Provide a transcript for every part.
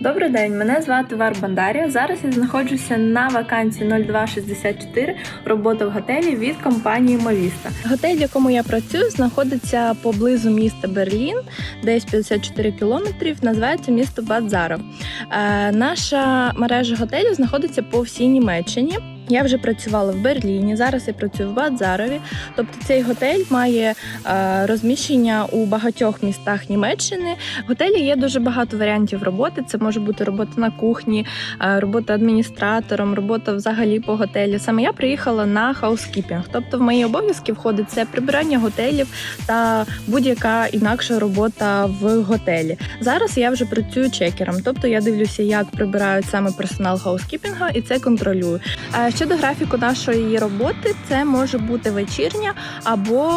Добрий день, мене звати Вар Бандарія. Зараз я знаходжуся на вакансії 0264 робота в готелі від компанії Мовіста. Готель, в якому я працюю, знаходиться поблизу міста Берлін, десь 54 кілометрів. Називається місто Бадзаров. Е, наша мережа готелів знаходиться по всій Німеччині. Я вже працювала в Берліні, зараз я працюю в Бадзарові. Тобто цей готель має е, розміщення у багатьох містах Німеччини. В готелі є дуже багато варіантів роботи. Це може бути робота на кухні, е, робота адміністратором, робота взагалі по готелі. Саме я приїхала на хаускіпінг. Тобто в мої обов'язки входить це прибирання готелів та будь-яка інакша робота в готелі. Зараз я вже працюю чекером, тобто я дивлюся, як прибирають саме персонал хаускіпінга, і це контролюю. Щодо графіку нашої роботи, це може бути вечірня або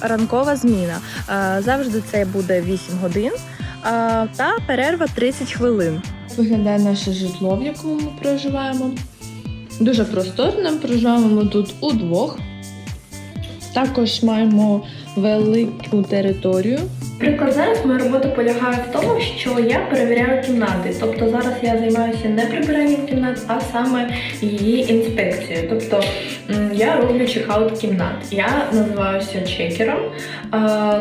ранкова зміна. Е, Завжди це буде 8 годин е, та перерва 30 хвилин. Виглядає наше житло, в якому ми проживаємо. Дуже просторне, проживаємо ми тут удвох. Також маємо велику територію. Приклад зараз моя робота полягає в тому, що я перевіряю кімнати. Тобто зараз я займаюся не прибиранням кімнат, а саме її інспекцією. Тобто я роблю чекаут кімнат. Я називаюся чекером.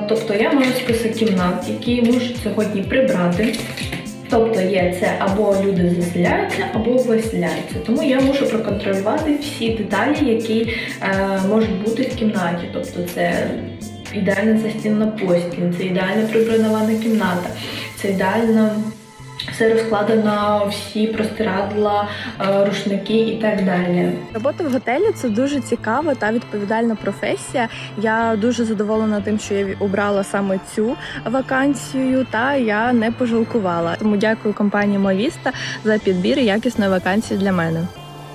Тобто я маю список кімнат, які можуть сьогодні прибрати. Тобто є це або люди заселяються, або виселяються. Тому я мушу проконтролювати всі деталі, які е, можуть бути в кімнаті. Тобто це ідеально застінна постіль, це ідеально прибрана кімната, це ідеально все розкладено, всі простирадла, е, рушники і так далі. Робота в готелі це дуже цікава та відповідальна професія. Я дуже задоволена тим, що я обрала саме цю вакансію, та я не пожалкувала. Тому дякую компанії Мовіста за підбір якісної вакансії для мене.